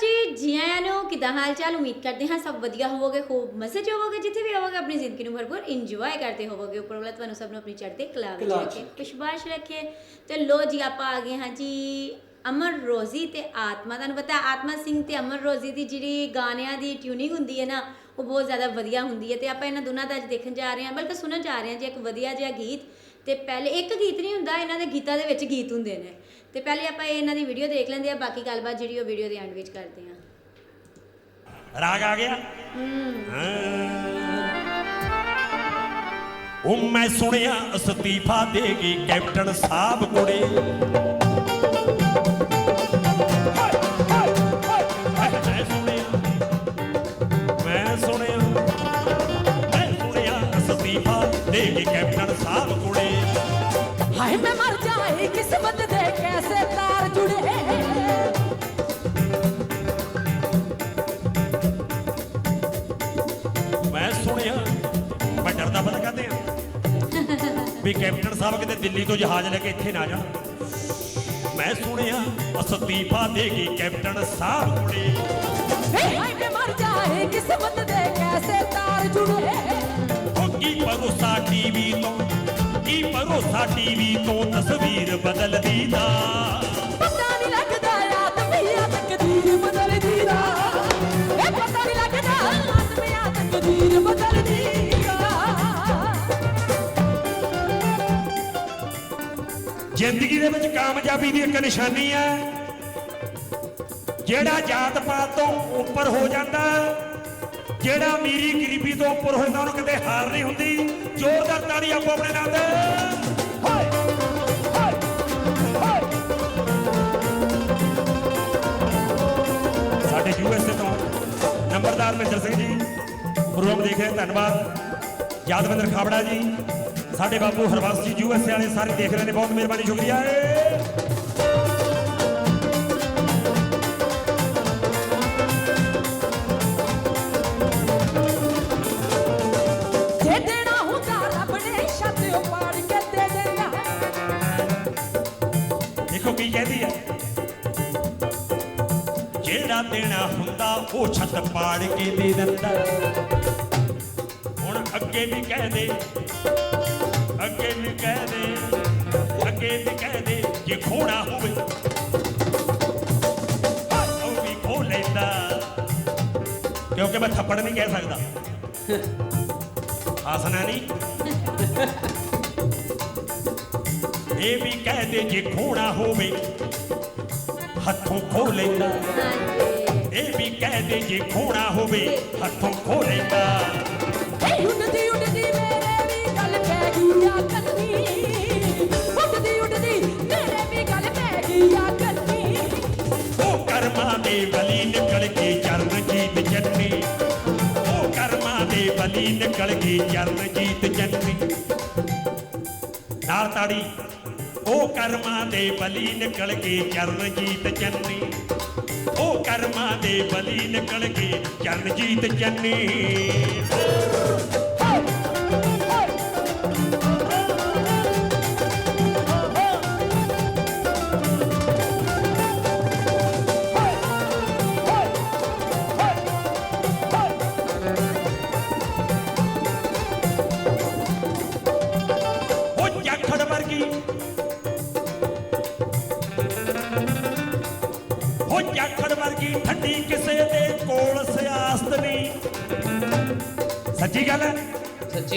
ਜੀ ਜੀ ਆਇਆਂ ਨੂੰ ਕਿਦਾਂ ਹਾਲ ਚਾਲ ਉਮੀਦ ਕਰਦੇ ਹਾਂ ਸਭ ਵਧੀਆ ਹੋਵੋਗੇ ਖੂਬ ਮਜ਼ੇ 'ਚ ਹੋਵੋਗੇ ਜਿੱਥੇ ਵੀ ਹੋਵੋਗੇ ਆਪਣੀ ਜ਼ਿੰਦਗੀ ਨੂੰ ਭਰਪੂਰ ਇੰਜੋਏ ਕਰਦੇ ਹੋਵੋਗੇ। ਉੱਪਰ ਵਾਲਾ ਤੁਹਾਨੂੰ ਸਭ ਨੂੰ ਆਪਣੀ ਚੜ੍ਹਦੇ ਕਲਾ ਵਿੱਚ ਕਲਾ 'ਚ। ਰੱਖੇ ਖੁਸ਼ਬਾਸ਼ ਰੱਖੇ। ਤੇ ਲੋ ਜੀ ਆਪਾਂ ਆ ਗਏ ਹਾਂ ਜੀ ਅਮਰ ਰੋਜ਼ੀ ਤੇ ਆਤਮਾ। ਤੁਹਾਨੂੰ ਪਤਾ ਹੈ ਆਤਮਾ ਸਿੰਘ ਤੇ ਅਮਰ ਰੋਜ਼ੀ ਦੀ ਜਿਹੜੀ ਗਾਣਿਆਂ ਦੀ ਟਿਊਨਿੰਗ ਹੁੰਦੀ ਹੈ ਨਾ ਉਹ ਬਹੁਤ ਜ਼ਿਆਦਾ ਵਧੀਆ ਹੁੰਦੀ ਹੈ। ਤੇ ਆਪਾਂ ਇਹਨਾਂ ਦੋਨਾਂ ਦਾ ਅੱਜ ਦੇਖਣ ਜਾ ਰਹੇ ਹਾਂ ਬਲਕਿ ਸੁਣਨ ਜਾ ਰਹੇ ਹਾਂ ਜੀ ਇੱਕ ਵਧੀਆ ਜਿਹਾ ਗੀਤ। ਤੇ ਪਹਿਲੇ ਇੱਕ ਗੀਤ ਨਹੀਂ ਹੁੰਦਾ ਇਹਨਾਂ ਦੇ ਗੀਤਾਂ ਦੇ ਵਿੱਚ ਗੀਤ ਹੁੰਦੇ ਨੇ। ਤੇ ਪਹਿਲੇ ਆਪਾਂ ਇਹ ਇਹਨਾਂ ਦੀ ਵੀਡੀਓ ਦੇਖ ਲੈਂਦੇ ਆ ਬਾਕੀ ਗੱਲਬਾਤ ਜਿਹੜੀ ਉਹ ਵੀਡੀਓ ਦੇ ਐਂਡ ਵਿੱਚ ਕਰਦੇ ਹਾਂ। ਰਾਗ ਆ ਗਿਆ? ਉਹ ਮੈਂ ਸੁਣਿਆ ਅਸਤੀਫਾ ਦੇਗੀ ਕੈਪਟਨ ਸਾਹਿਬ ਕੁੜੇ ਹਾਏ ਮੈਂ ਮਰ ਜਾਏ ਕਿਸਮਤ ਦੇ ਕੈਸੇ ਤਾਰ ਜੁੜੇ? ਮੈਂ ਸੁਣਿਆ ਮੈਂ ਡਰਦਾ ਪਤਾ ਕਰਦੇ ਆ ਵੀ ਕੈਪਟਨ ਸਾਹਿਬ ਕਿਤੇ ਦਿੱਲੀ ਤੋਂ ਜਹਾਜ਼ ਲੈ ਕੇ ਇੱਥੇ ਨਾ ਜਾਣ। ਮੈਂ ਸੁਣਿਆ ਅਸਤੀਫਾ ਦੇਗੀ ਕੈਪਟਨ ਸਾਹਿਬ ਕੁੜੇ ਹਾਏ ਮੈਂ ਮਰ ਜਾਏ ਕਿਸਮਤ ਦੇ ਕੈਸੇ ਤਾਰ ਜੁੜੇ? ਉਹ ਕੀ ਭਰੋਸਾ ਟੀਵੀ ਤੋਂ? ਕੀ ਭਰੋਸਾ ਟੀਵੀ ਤੋਂ ਤਸਵੀਰ ਬਦਲਦੀ ਦਾ ਪਤਾ ਨਹੀਂ ਲੱਗਦਾ ਆਤਮੀਆ ਤਕਦੀਰ ਬਦਲਦੀ ਦਾ ਇਹ ਪਤਾ ਨਹੀਂ ਲੱਗਦਾ ਆਤਮੀਆ ਤਕਦੀਰ ਬਦਲਦੀ ਦਾ ਜ਼ਿੰਦਗੀ ਦੇ ਵਿੱਚ ਕਾਮਯਾਬੀ ਦੀ ਇੱਕ ਨਿਸ਼ਾਨੀ ਹੈ। ਜਿਹੜਾ ਜਾਤ ਪਾਤ ਤੋਂ ਉੱਪਰ ਹੋ ਜਾਂਦਾ ਜਿਹੜਾ ਅਮੀਰੀ ਗਰੀਬੀ ਤੋਂ ਉੱਪਰ ਹੋ ਜਾਂਦਾ ਉਹਨੂੰ ਕਿਤੇ ਹਾਰ ਨਹੀਂ ਹੁੰਦੀ। ਜ਼ੋਰਦਾਰ ਤਾੜੀ ਆਪੋ ਆਪਣੇ ਨਾਲ ਦੇ ਸਾਡੇ ਯੂਐਸਏ ਤੋਂ ਨੰਬਰਦਾਰ ਮਿੰਦਰ ਸਿੰਘ ਜੀ ਪ੍ਰੋਗਰਾਮ ਦੇਖ ਰਹੇ ਧੰਨਵਾਦ। ਯਾਦਵਿੰਦਰ ਖਾਬੜਾ ਜੀ, ਸਾਡੇ ਬਾਪੂ ਹਰਬੰਸ ਜੀ ਯੂਐਸਏ ਵਾਲੇ ਸਾਰੇ ਦੇਖ ਰਹੇ ਨੇ, ਬਹੁਤ ਮਿਹਰਬਾਨੀ, ਸ਼ੁਕਰੀਆ। ਏ ਦੇਣਾ ਹੁੰਦਾ, ਉਹ ਛੱਤ ਪਾੜ ਕੇ ਦੇ ਦਿੰਦਾ। ਹੁਣ ਅੱਗੇ ਵੀ ਕਹਿ ਦੇ, ਅੱਗੇ ਵੀ ਕਹਿ ਦੇ, ਅੱਗੇ ਵੀ ਕਹਿ ਦੇ, ਜੇ ਖੋਣਾ ਹੋਵੇ ਉਹ ਵੀ ਖੋ ਲੈਂਦਾ। ਕਿਉਂਕਿ ਮੈਂ ਥੱਪੜ ਨਹੀਂ ਕਹਿ ਸਕਦਾ। ਹੱਸਣਾ ਨਹੀਂ। ਇਹ ਵੀ ਕਹਿ ਦੇ, ਜੇ ਖੋਣਾ ਹੋਵੇ, ਹੱਥੋਂ ਖੋ ਲੈਂਦਾ। ਇਹ ਵੀ ਕਹਿ ਦੇ ਜੇ ਖੋਣਾ ਹੋਵੇ ਹੱਥੋਂ ਖੋ ਲੈਂਦਾ ਏ ਉੱਡਦੀ ਉੱਡਦੀ ਮੇਰੇ ਵੀ ਗੱਲ ਪੈ ਗਈ ਆ ਕੰਨੀ ਉੱਡਦੀ ਉੱਡਦੀ ਮੇਰੇ ਵੀ ਗੱਲ ਪੈ ਗਈ ਆ ਕੰਨੀ ਉਹ ਕਰਮਾਂ ਦੇ ਬਲੀ ਨਿਕਲ ਕੇ ਚਰਨਜੀਤ ਜੰਨੀ। ਉਹ ਕਰਮਾਂ ਦੇ ਬਲੀ ਨਿਕਲ ਕੇ ਚਰਨਜੀਤ ਜੰਨੀ। ਨਾਲ ਤਾੜੀ ਉਹ ਕਰਮਾਂ ਦੇ ਬਲੀ ਨਿਕਲ ਕੇ ਚਰਨਜੀਤ ਜੰਨੀ। ਉਹ ਕਰਮਾਂ ਦੇ ਬਲੀ ਨਿਕਲ ਗਏ ਚਰਨਜੀਤ ਚੰਨੀ।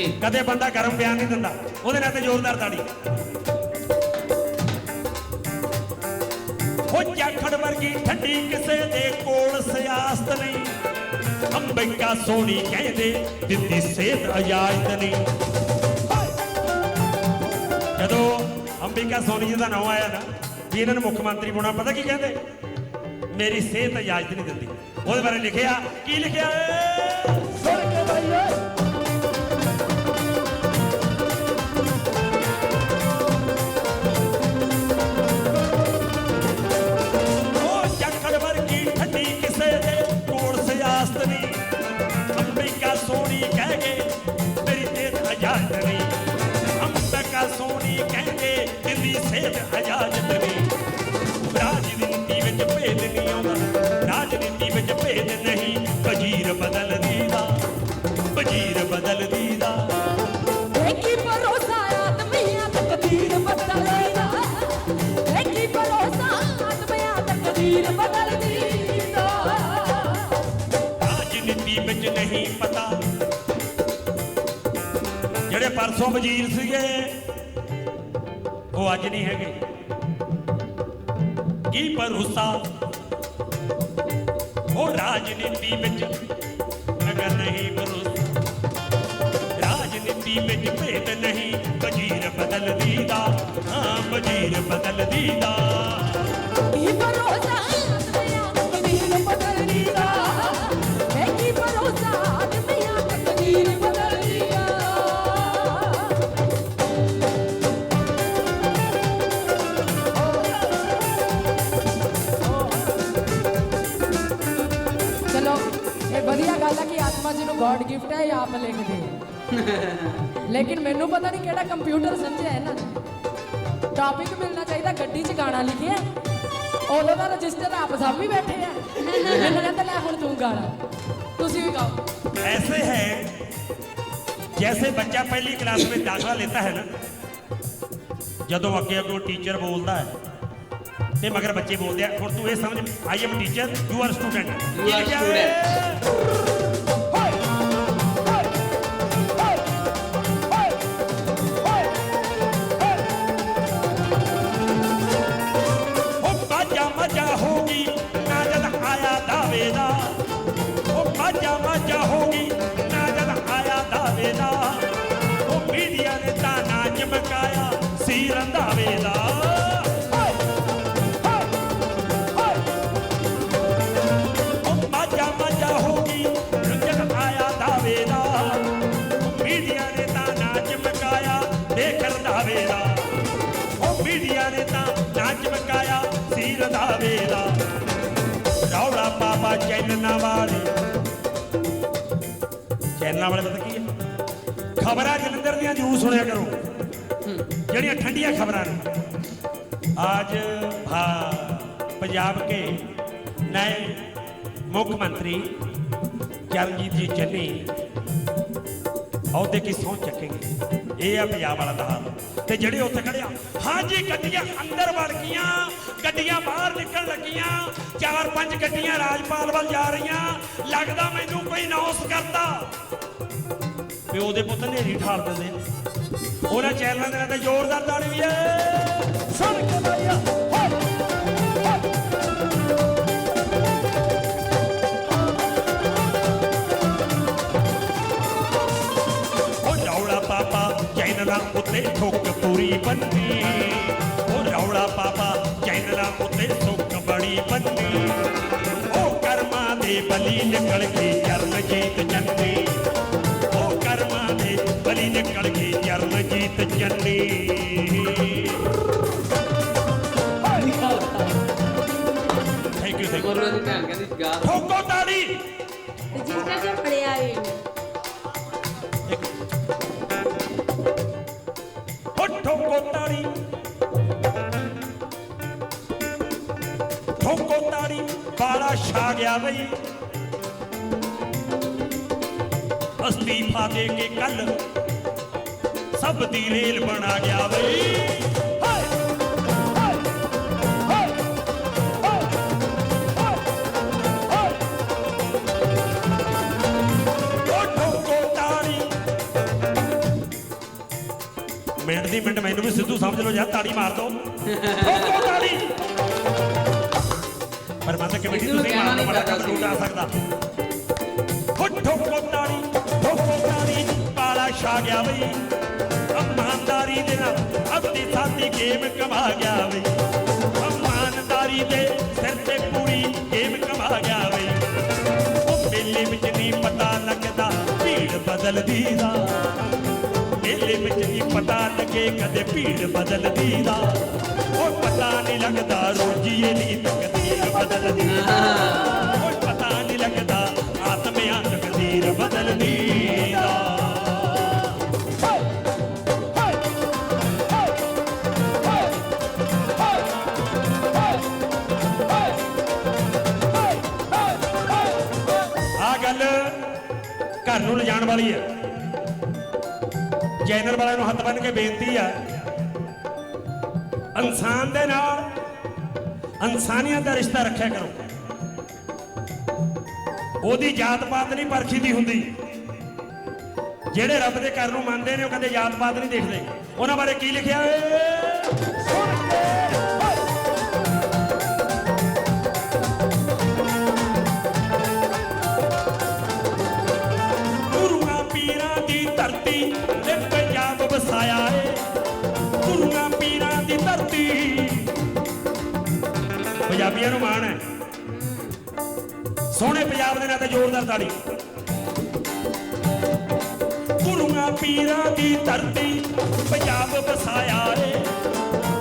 ਸੱਚੀ ਕਦੇ ਬੰਦਾ ਗਰਮ ਬਿਆਨ ਨਹੀਂ ਦਿੰਦਾ। ਉਹਦੇ ਨਾਲ ਤੇ ਜ਼ੋਰਦਾਰ ਤਾੜੀ ਉਹ ਜਾਖੜ ਵਰਗੀ ਠੰਡੀ ਕਿਸੇ ਦੇ ਕੋਲ ਸਿਆਸਤ ਨਹੀਂ। ਅੰਬਿਕਾ ਸੋਹਣੀ ਕਹਿੰਦੇ ਦਿੱਤੀ ਸਿਹਤ ਇਜਾਜ਼ਤ ਨਹੀਂ। ਜਦੋਂ ਅੰਬਿਕਾ ਸੋਨੀ ਜੀ ਦਾ ਨਾਮ ਆਇਆ ਨਾ, ਵੀ ਇਹਨਾਂ ਨੂੰ ਮੁੱਖ ਮੰਤਰੀ ਬਣਾਉਣਾ ਪਤਾ ਕੀ ਕਹਿੰਦੇ? ਮੇਰੀ ਸਿਹਤ ਇਜਾਜ਼ਤ ਨਹੀਂ ਦਿੰਦੀ। ਉਹਦੇ ਬਾਰੇ ਲਿਖਿਆ, ਕੀ ਲਿਖਿਆ? ਏ? ਪਰਸੋਂ ਵਜ਼ੀਰ ਸੀਗੇ। ਉਹ ਅੱਜ ਨਹੀਂ ਹੈਗੇ। ਕੀ ਭਰੋਸਾ ਉਹ ਰਾਜਨੀਤੀ ਵਿੱਚ ਅਗਰ ਨਹੀਂ ਭਰੋਸਾ। ਰਾਜਨੀਤੀ ਵਿੱਚ ਭੇਦ ਨਹੀਂ, ਵਜ਼ੀਰ ਬਦਲਦੀ ਦਾ ਹਾਂ, ਵਜ਼ੀਰ ਬਦਲਦੀ ਦਾ ਆਤਮਾ ਜੀ ਨੂੰ ਗੋਡ ਗਿਫਟ ਹੈ ਇਹ ਆਪ ਲਿਖਦੇ ਆ। ਲੇਕਿਨ ਮੈਨੂੰ ਪਤਾ ਨਹੀਂ ਕਿਹੜਾ ਕੰਪਿਊਟਰ ਸਮਝਿਆ ਇਹਨਾਂ ਨੇ ਟਾਪਿਕ ਮਿਲਣਾ ਚਾਹੀਦਾ ਗੱਡੀ 'ਚ ਗਾਣਾ ਲਿਖਿਆ ਉਦੋਂ ਦਾ ਰਜਿਸਟਰ ਆਪ ਸਾਹਮਣੇ ਬੈਠੇ ਆ ਮੈਨੂੰ ਕਹਿੰਦੇ ਲੈ ਹੁਣ ਤੂੰ ਗਾਣਾ ਤੁਸੀਂ ਵੀ ਗਾਓ ऐसे है जैसे बच्चा पहली क्लास में दाखला लेता है ना ਜਦੋਂ ਅੱਗੇ ਅੱਗੋਂ ਟੀਚਰ ਬੋਲਦਾ ਹੈ ਤੇ ਮਗਰ ਬੱਚੇ ਬੋਲਦੇ ਆ ਹੁਣ ਤੂੰ ਇਹ ਸਮਝ I am teacher you are student You are student. ਖਬਰਾਂ ਜਲੰਧਰ ਦੀਆਂ ਜੂ ਸੁਣਿਆ ਕਰੋ ਜਿਹੜੀਆਂ ਠੰਡੀਆਂ ਖਬਰਾਂ ਨੇ आज भा पंजाब के नए मुख्यमंत्री ਚਰਨਜੀਤ ਜੀ ਚੰਨੀ ਅਹੁਦੇ ਕੀ ਸਹੁੰ ਚੱਕੇਗੇ ਇਹ ਆ ਪੰਜਾਬ ਵਾਲਾ ਦਾ ਹਾਲ ਤੇ ਜਿਹੜੇ ਉੱਥੇ ਖੜੇ ਆ ਹਾਂਜੀ ਗੱਡੀਆਂ ਅੰਦਰ ਵੜ ਗਈਆਂ ਗੱਡੀਆਂ ਬਾਹਰ ਨਿਕਲਣ ਲੱਗੀਆਂ ਚਾਰ ਪੰਜ ਗੱਡੀਆਂ ਰਾਜਪਾਲ ਵੱਲ ਜਾ ਰਹੀਆਂ ਲੱਗਦਾ ਮੈਨੂੰ ਕੋਈ ਨੌਸ ਕਰਦਾ ਪਿਓ ਦੇ ਪੁੱਤ ਨੇਰੀ ਠਾਲ ਦਿੰਦੇ ਆ। ਉਹਨਾਂ ਚੈਨਲਾਂ ਦੇ ਨਾਲ ਤਾਂ ਜ਼ੋਰਦਾਰ ਤਾੜੀ ਵੀ ਹੈ ਸੁਣ ਕੇ ਪਾਪਾ, ਚੈਨਲਾਂ ਉੱਤੇ ਠੁੱਕ ਪੂਰੀ ਬੰਦੀ ਉਹ ਰੌਲਾ ਪਾਪਾ, ਚੈਨਲਾਂ ਉੱਤੇ ਠੁੱਕ ਬੜੀ ਬੰਦੀ ਉਹ ਕਰਮਾਂ ਦੇ ਬਲੀ ਨਿਕਲ ਕੇ ਚਰਨਜੀਤ ਚੰਨੀ। ਉਹ ਕਰਮਾਂ ਦੇ ਬਲੀ ਨਿਕਲ ਕੇ Charanjit Channi. Thank you thank you ਮਰੋ ਦੀ ਭੈਣ ਕਹਿੰਦੀ ਗਾ ਠੋਕੋ ਤਾੜੀ। ਜੇ ਠੋਕੋ ਤਾੜੀ। ਠੋਕੋ ਤਾੜੀ ਬਾਲਾ ਛਾ ਗਿਆ ਬਈ। ਅਸਤੀਫਾ ਦੇ ਕੇ ਕੱਲ ਸਭ ਦੀ ਰੇਲ ਬਣਾ ਗਿਆ ਬਈ। ਮਿੰਟ ਦੀ ਮਿੰਟ ਮੈਨੂੰ ਵੀ ਸਿੱਧੂ ਸਮਝ ਲਓ ਯਾਰ ਤਾੜੀ ਮਾਰ ਦੋ। ਠੋਕੋ ਤਾੜੀ ਪਰ ਮੈਂ ਤਾਂ ਕਮੇਟੀ ਤੁਸੀਂ ਮਾਰ ਬੜਾ ਕੰਮ। ਟੁੱਟਾ ਸਕਦਾ ਹੋ ਠੋਕੋ ਤਾੜੀ ਠੋਕੋ ਤਾੜੀ ਪਾਲਾ ਗਿਆ ਬਈ। ਇਮਾਨਦਾਰੀ ਦੇ ਨਾਲ ਆਪਣੀ ਸਾਥੀ ਗੇਮ ਕਮਾ ਗਿਆ ਬਈ। ਇਮਾਨਦਾਰੀ ਦੇ ਸਿਰ ਤੇ ਪੂਰੀ ਗੇਮ ਕਮਾ ਗਿਆ ਬਈ। ਉਹ ਮੇਲੇ ਵਿੱਚ ਨਹੀਂ ਪਤਾ ਲੱਗਦਾ, ਭੀੜ ਬਦਲਦੀ ਦਾ। ਮੇਲੇ ਵਿੱਚ ਨਹੀਂ ਪਤਾ ਲੱਗੇ ਕਦੇ ਭੀੜ ਬਦਲਦੀ ਦਾ। ਉਹ ਪਤਾ ਨਹੀਂ ਲੱਗਦਾ ਰੋਜੀਏ ਦੀ ਤਕਦੀਰ ਬਦਲਦੀ ਦਾ। ਵਾਲੀ ਹੈ। ਚੈਨਲ ਵਾਲਿਆਂ ਨੂੰ ਹੱਥ ਬੰਨ ਕੇ ਬੇਨਤੀ ਹੈ, ਇਨਸਾਨ ਦੇ ਨਾਲ ਇਨਸਾਨੀਅਤ ਦਾ ਰਿਸ਼ਤਾ ਰੱਖਿਆ ਕਰੋ। ਉਹਦੀ ਜਾਤ ਪਾਤ ਨਹੀਂ ਪਰਖੀਦੀ ਹੁੰਦੀ। ਜਿਹੜੇ ਰੱਬ ਦੇ ਘਰ ਨੂੰ ਮੰਨਦੇ ਨੇ, ਉਹ ਕਦੇ ਜਾਤ ਪਾਤ ਨਹੀਂ ਦੇਖਦੇ। ਉਹਨਾਂ ਬਾਰੇ ਕੀ ਲਿਖਿਆ ਏ ਪੰਜਾਬੀਆਂ ਨੂੰ ਮਾਣ ਹੈ। ਸੋਹਣੇ ਪੰਜਾਬ ਦੇ ਨਾਂ ਤੇ ਜ਼ੋਰਦਾਰ ਤਾੜੀ। ਗੁਰੂਆਂ ਪੀਰਾਂ ਦੀ ਧਰਤੀ ਪੰਜਾਬ ਵਸਾਇਆ ਏ।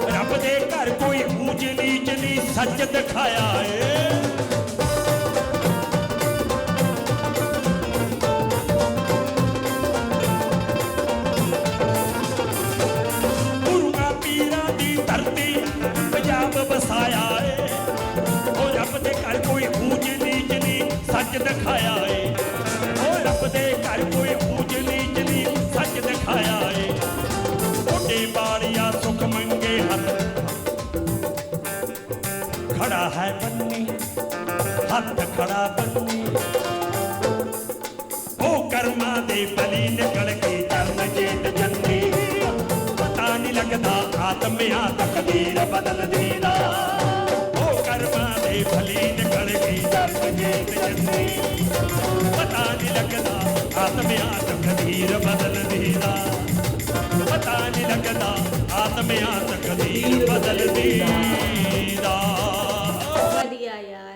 ਰੱਬ ਦੇ ਘਰ ਕੋਈ ਊਚ ਨੀਚ ਨਹੀਂ ਸੱਚ ਦਿਖਾਇਆ ਏ। ਸੱਚ ਦਿਖਾਇਆ ਏ। ਉਹ ਰੱਬ ਦੇ ਘਰ ਕੋਈ ਊਚ ਨੀਚ ਸੱਚ ਦਿਖਾਇਆ ਏ। ਓਡੇ ਬਾੜੀਆ ਸੁਖ ਮੰਗੇ ਹੱਥ। ਖੜਾ ਹੈ ਬੰਨੀ, ਹੱਥ ਖੜਾ ਬੰਨੀ। ਉਹ ਕਰਮਾਂ ਦੇ ਬਲੀ ਨਿਕਲ ਕੇ ਚਰਨ ਜੇਤ ਜੰਨੀ। ਪਤਾ ਨਹੀਂ ਲੱਗਦਾ ਆਤਮਿਆਂ ਤਕਦੀਰ ਬਦਲਦੀ ਦਾ ਉਹ ਕਰਮਾਂ ਦੇ ਬਲੀ ਨਿਕਲ ਕੇ ਚਰਨ ਜੇਤ ਪਤਾ ਨਹੀਂ ਲੱਗਦਾ, ਆਤਮਿਆਂ ਤਕਦੀਰ ਬਦਲਦੀ ਦਾ ਪਤਾ ਨਹੀਂ ਲੱਗਦਾ, ਆਤਮਿਆਂ ਤਕਦੀਰ ਬਦਲਦੀ ਦਾ ਵਧੀਆ ਯਾਰ।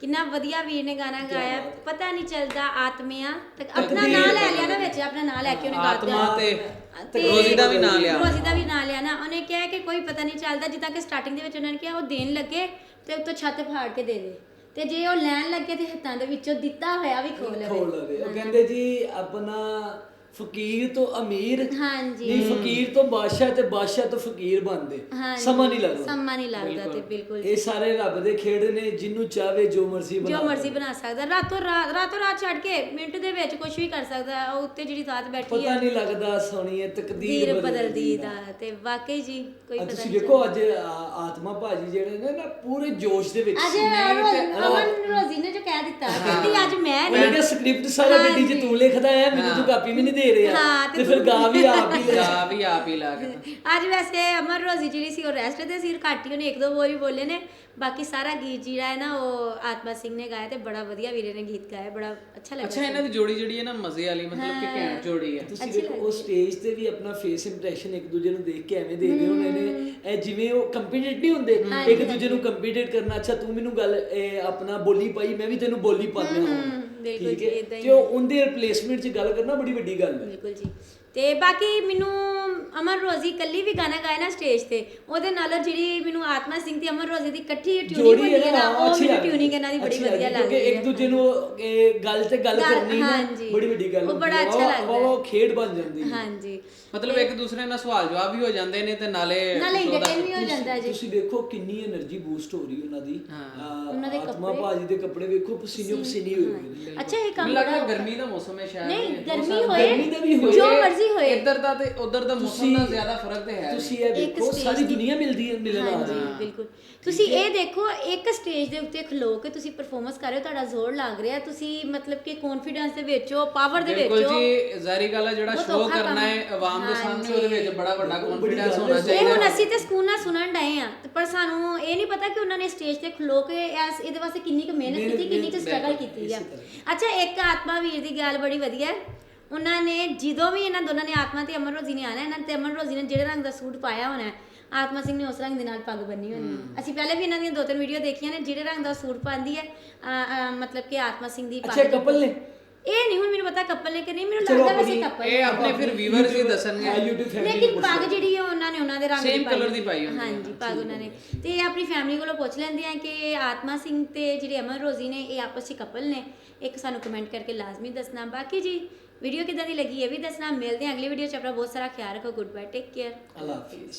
ਕਿੰਨਾ ਵਧੀਆ ਵੀਰ ਨੇ ਗਾਣਾ ਗਾਇਆ। ਪਤਾ ਨਹੀਂ ਚੱਲਦਾ ਆਤਮਿਆਂ ਤੇ ਆਪਣਾ ਨਾਂ ਲੈ ਲਿਆ ਨਾ ਵਿੱਚ ਆਪਣਾ ਨਾਂ ਲੈ ਕੇ ਉਹਨੇ ਗਾ ਦਿੱਤਾ ਆਤਮਾ ਤੇ ਤੇ ਰੋਜ਼ੀ ਦਾ ਵੀ ਨਾਂ ਲਿਆ। ਰੋਜ਼ੀ ਦਾ ਵੀ ਨਾਂ ਲਿਆ ਨਾ। ਉਹਨੇ ਕਿਹਾ ਕਿ ਕੋਈ ਪਤਾ ਨਹੀਂ ਚੱਲਦਾ ਜਿੱਦਾਂ ਕਿ ਸਟਾਰਟਿੰਗ ਦੇ ਵਿੱਚ ਉਹਨਾਂ ਨੇ ਕਿਹਾ ਉਹ ਦੇਣ ਲੱਗੇ ਤੇ ਉੱਤੋਂ ਛੱਤ ਫਾੜ ਕੇ ਦੇ ਦੇ। ਤੇ ਜੇ ਉਹ ਲੈਣ ਲੱਗੇ ਤੇ ਹੱਥਾਂ ਦੇ ਵਿੱਚੋਂ ਦਿੱਤਾ ਹੋਇਆ ਵੀ ਖੋਲ ਲਵੇ। ਖੋਲ ਲਵੇ। ਉਹ ਕਹਿੰਦੇ ਜੀ ਆਪਣਾ ਫਕੀਰ ਤੋਂ ਅਮੀਰ ਹਾਂਜੀ। ਨਹੀਂ ਫਕੀਰ ਤੋਂ ਬਾਦਸ਼ਾਹ ਤੇ ਬਾਦਸ਼ਾਹ ਤੋਂ ਫਕੀਰ ਬਣਦੇ। ਹਾਂਜੀ। ਸਮਾਂ ਨਹੀਂ ਲੱਗਦਾ। ਸਮਾਂ ਨਹੀਂ ਲੱਗਦਾ ਤੇ ਬਿਲਕੁਲ। ਇਹ ਸਾਰੇ ਰੱਬ ਦੇ ਖੇਡ ਨੇ ਜਿਹਨੂੰ ਚਾਹਵੇ ਜੋ ਮਰਜ਼ੀ ਬਣਾ ਜੋ ਮਰਜ਼ੀ ਬਣਾ ਸਕਦਾ। ਰਾਤੋਂ ਰਾਤ ਰਾਤੋਂ ਰਾਤ ਛੱਡ ਕੇ ਮਿੰਟ ਦੇ ਵਿੱਚ ਕੁਝ ਵੀ ਕਰ ਸਕਦਾ। ਉਹ ਉੱਤੇ ਜਿਹੜੀ ਜ਼ਾਤ ਬੈਠੀ ਪਤਾ ਹੈ। ਨਹੀਂ ਲੱਗਦਾ ਸੋਣੀਏ ਤਕਦੀਰ ਤੀਰ ਬਦਲਦੀ ਦਾ ਤੇ ਵਾਕਈ ਜੀ ਕੋਈ ਅੱਜ ਪਤਾ ਤੁਸੀਂ ਨਹੀਂ ਦੇਖੋ ਅੱਜ ਆ- ਆਤਮਾ ਭਾਜੀ ਜਿਹੜੇ ਨੇ ਨਾ ਪੂਰੇ ਜੋਸ਼ ਦੇ ਵਿੱਚ ਅੱਜ ਸੀ। ਰੋਜ਼- ਅਮਨ ਰੋਜ਼ੀ ਨੇ ਜੋ ਕਹਿ ਦਿੱਤਾ। ਕਹਿੰਦੀ ਅੱਜ ਮੈਂ ਮੈਂ ਨਹੀਂ। ਕਿਹਾ ਸਕ੍ਰਿਪਟ ਸਾਰਾ ਗੱਡੀ 'ਚ ਤੂੰ ਲਿਖਦਾ ਆ ਮੈਨੂੰ ਤੂੰ ਕਾਪੀ ਵੀ ਨਹੀਂ ਦੇ ਰਿਹਾ ਹਾਂ, ਤੇ ਤੇ ਫਿਰ ਗਾ ਵੀ ਆਪ ਹੀ ਲੈ ਜਾ ਵੀ ਆਪ ਹੀ ਲਾ ਕੇ ਅੱਜ ਵੈਸੇ ਅਮਰ ਰੋਜ਼ੀ ਜਿਹੜੀ ਸੀ ਉਹ ਰੈਸਟ ਤੇ ਸੀ ਘੱਟ ਉਹਨੇ ਇੱਕ ਦੋ ਬੋਲ ਹੀ ਬੋਲੇ ਨੇ। ਬਾਕੀ ਸਾਰਾ ਗੀਤ ਜਿਹੜਾ ਹੈ ਨਾ ਉਹ ਆਤਮਾ ਸਿੰਘ ਨੇ ਗਾਇਆ ਤੇ ਬੜਾ ਵਧੀਆ ਵੀਰੇ ਨੇ ਗੀਤ ਗਾਇਆ ਬੜਾ ਅੱਛਾ ਲੱਗਾ ਅੱਛਾ ਇਹਨਾਂ ਦੀ ਜੋੜੀ ਜਿਹੜੀ ਹੈ ਨਾ ਮਜ਼ੇ ਵਾਲੀ ਮਤਲਬ ਕਿ ਘੈਂਟ ਜੋੜੀ ਹੈ। ਤੁਸੀਂ ਦੇਖੋ ਉਹ ਸਟੇਜ ਤੇ ਵੀ ਆਪਣਾ ਫੇਸ ਇੰਪ੍ਰੈਸ਼ਨ ਇੱਕ ਦੂਜੇ ਨੂੰ ਦੇਖ ਕੇ ਐਵੇਂ ਦੇਖਦੇ ਹੋਣੇ ਨੇ। ਇਹ ਜਿਵੇਂ ਉਹ ਕੰਪੀਟੀਟ ਨਹੀਂ ਹੁੰਦੇ ਇੱਕ ਦੂਜੇ ਨੂੰ ਕੰਪੀਟੀਟ ਕਰਨਾ। ਅੱਛਾ ਤੂੰ ਮੈਨੂੰ ਗੱਲ ਇਹ ਆਪਣਾ ਬੋਲੀ ਪਾਈ ਮੈਂ ਵੀ ਤੈਨੂੰ ਬੋਲੀ ਪਾਉਂਦਾ ਹਾਂ। ਬਿਲਕੁਲ ਠੀਕ ਜੀ, ਹੈ ਏਦਾਂ ਹੀ ਤੇ ਉਹ ਉਹਦੇ ਰਿਪਲੇਸਮੈਂਟ 'ਚ ਗੱਲ ਕਰਨਾ ਬੜੀ ਵੱਡੀ ਗੱਲ ਹੈ। ਬਿਲਕੁਲ ਜੀ। ਤੇ ਬਾਕੀ ਮੈਨੂੰ ਅਮਰ ਰੋਜ਼ੀ ਕੱਲੀ ਵੀ ਗਾਣਾ ਗਾਇਆ ਨਾ ਸਟੇਜ ਤੇ ਉਹਦੇ ਨਾਲ ਜਿਹੜੀ ਮੈਨੂੰ ਆਤਮਾ ਸਿੰਘ ਤੇ ਅਮਰ ਰੋਜ਼ੀ ਦੀ ਇਕੱਠੀ ਟਿਊਨਿੰਗ ਬਣੀ ਹੈ ਨਾ ਉਹ ਮੈਨੂੰ ਟਿਊਨਿੰਗ ਇਹਨਾਂ ਦੀ ਬੜੀ ਵਧੀਆ ਲੱਗਦੀ ਹੈ। ਇੱਕ ਦੂਜੇ ਨੂੰ ਇਹ ਗੱਲ ਤੇ ਗੱਲ ਕਰਨੀ ਨਾ ਬੜੀ ਵੱਡੀ ਗੱਲ ਉਹ ਬੜਾ ਅੱਛਾ ਲੱਗਦਾ ਉਹ ਖੇਡ ਬਣ ਜਾਂਦੀ ਹੈ। ਹਾਂਜੀ। ਮਤਲਬ ਇੱਕ ਦੂਸਰੇ ਨਾਲ ਸਵਾਲ ਜਵਾਬ ਵੀ ਹੋ ਜਾਂਦੇ ਨੇ ਤੇ ਨਾਲੇ ਨਾਲੇ ਇੰਟਰਟੇਨ ਵੀ ਹੋ ਜਾਂਦਾ ਜੀ। ਤੁਸੀਂ ਦੇਖੋ ਕਿੰਨੀ એનર્ਜੀ ਬੂਸਟ ਹੋ ਰਹੀ ਉਹਨਾਂ ਦੀ। ਉਹਨਾਂ ਦੇ ਕੱਪੜੇ। ਭਾਜੀ ਦੇ ਕੱਪੜੇ ਵੇਖੋ ਪਸੀਨੇ ਪਸੀਨੇ। ਹੋਏ ਹੋਏ ਅੱਛਾ ਇਹ ਕੰਮ ਲੱਗਦਾ ਗਰਮੀ ਦਾ ਮੌਸਮ ਹੈ ਸ਼ਾਇਦ। ਨਹੀਂ ਗਰਮੀ ਹੋਏ ਜੋ ਮਰਜ਼ੀ ਹੋਏ। ਇੱਧਰ ਦਾ ਤੇ ਉਧਰ ਦਾ ਮੌਸਮ ਦਾ ਜ਼ਿਆਦਾ ਫ਼ਰਕ ਤੇ ਹੈ ਤੁਸੀਂ ਇਹ ਇੱਕ ਦੇਖੋ stage ਸਾਰੀ ਦੀ- ਦੁਨੀਆ ਮਿਲਦੀ ਹੈ ਮਿਲਣ ਆ ਹਾਂਜੀ ਬਿਲਕੁਲ। ਤੁਸੀਂ ਇਹ ਦੇਖੋ ਇੱਕ ਸਟੇਜ ਦੇ ਉੱਤੇ ਖਲੋ ਕੇ ਤੁਸੀਂ ਪਰਫਾਰਮੈਂਸ ਕਰ ਰਹੇ ਹੋ ਤੁਹਾਡਾ ਜ਼ੋਰ ਲੱਗ ਰਿਹਾ ਤੁਸੀਂ ਮਤਲਬ ਕਿ ਕੌਨਫੀਡੈਂਸ ਦੇ ਵਿੱਚ ਹੋ ਪਾਵਰ ਦੇ ਵਿੱਚ ਬਿਲਕੁਲ ਹੋ। ਜੀ ਜ਼ਾਰੀ ਗੱਲ ਹੈ ਜਿਹੜਾ ਬਹੁਤ ਸ਼ੋਅ ਔਖਾ ਕਰਨਾ ਕੰਮ ਹੈ ਹੈ। ਆਵਾਮ ਦੇ ਸਾਹਮਣੇ ਉਹਦੇ ਵਿੱਚ ਬੜਾ ਵੱਡਾ ਬੜੀ ਕੌਨਫੀਡੈਂਸ ਗੱਲ ਹੋਣਾ ਹੈ। ਇਹ ਚਾਹੀਦਾ ਹੁਣ ਅਸੀਂ ਤੇ ਸਕੂਲ ਨਾਲ ਸੁਣਨ ਡਏ ਆ ਪਰ ਸਾਨੂੰ ਇਹ ਨਹੀਂ ਪਤਾ ਕਿ ਉਹਨਾਂ ਨੇ ਸਟੇਜ ਤੇ ਖਲੋ ਕੇ ਇਸ ਇਹਦੇ ਵਾਸਤੇ ਕਿੰਨੀ ਕੁ ਮਿਹਨਤ ਮਿਹਨਤ- ਕੀਤੀ ਕਿੰਨੀ ਕੁ ਸਟਰਗਲ ਕੀਤੀ ਆ। ਇਸੇ ਅੱਛਾ ਇੱਕ ਆਤਮਾ ਵੀਰ ਦੀ ਗੱਲ ਬੜੀ ਵਧੀਆ ਹੈ। ਉਹਨਾਂ ਨੇ ਜਦੋਂ ਵੀ ਇਹਨਾਂ ਦੋਨਾਂ ਨੇ ਆਤਮਾ ਤੇ ਅਮਰ ਰੋਜ਼ੀ ਨੇ ਆਣਾ ਇਹਨਾਂ ਤੇ ਅਮਰ ਰੋਜ਼ੀ ਨੇ ਜਿਹੜੇ ਰੰਗ ਦਾ ਸੂਟ ਪਾਇਆ ਹੋਣਾ ਹੈ, ਆਤਮਾ ਸਿੰਘ ਨੇ ਉਸ ਰੰਗ ਦੇ ਨਾਲ ਪੱਗ ਬੰਨੀ ਹੋਣੀ। ਹੈ। ਅਸੀਂ ਪਹਿਲੇ ਵੀ ਇਹਨਾਂ ਦੀਆਂ ਦੋ ਤਿੰਨ ਵੀਡੀਓ ਦੇਖੀਆਂ ਨੇ ਜਿਹੜੇ ਰੰਗ ਦਾ ਸੂਟ ਪਾਉਂਦੀ ਹੈ ਅ, ਅ, ਮਤਲਬ ਕਿ ਆਤਮਾ ਸਿੰਘ ਦੀ ਅੱਛਾ ਕਪਲ ਨੇ? ਇਹ ਨਹੀਂ ਹੁਣ ਮੈਨੂੰ ਪਤਾ ਕੱਪਲ ਨੇ ਕਿ ਨਹੀਂ ਮੈਨੂੰ ਲੱਗਦਾ ਵੈਸੇ ਕੱਪਲ ਇਹ ਆਪਣੇ ਫਿਰ ਵੀਵਰਸ ਹੀ ਦੱਸਣਗੇ। YouTube ਲੇਕਿਨ ਨੂੰ ਪੱਗ ਜਿਹੜੀ ਹੈ ਉਹਨਾਂ ਨੇ ਉਹਨਾਂ ਦੇ ਰੰਗ Same ਦੀ ਪਾਈ ਹੁੰਦੀ ਹੈ। ਹਾਂਜੀ ਪੱਗ ਉਹਨਾਂ ਨੇ। ਤੇ ਇਹ ਆਪਣੀ ਫੈਮਿਲੀ ਕੋਲੋਂ ਪੁੱਛ ਲੈਂਦੇ ਆ ਕਿ ਆਤਮਾ ਸਿੰਘ ਤੇ ਜਿਹੜੇ ਅਮਰ ਰੋਜ਼ੀ ਨੇ ਇਹ ਆਪਸ ਵਿੱਚ ਕਪਲ ਨੇ? ਇੱਕ ਸਾਨੂੰ ਕਮੈਂਟ ਕਰਕੇ ਲਾਜ਼ਮੀ ਦੱਸਣਾ। ਬਾਕੀ ਜੀ ਵੀਡੀਓ ਕਿਦਾਂ ਦੀ ਲੱਗੀ ਇਹ ਵੀ ਦੱਸਣਾ, ਮਿਲਦੇ ਹਾਂ ਅਗਲੀ ਵੀਡੀਓ ਚ, ਆਪਣਾ ਬਹੁਤ ਸਾਰਾ ਖਿਆਲ ਰੱਖੋ ਗੁੱਡ ਬਾਏ ਟੇਕ ਕੇਅਰ ਅੱਲਾ ਹਾਫਿਜ਼।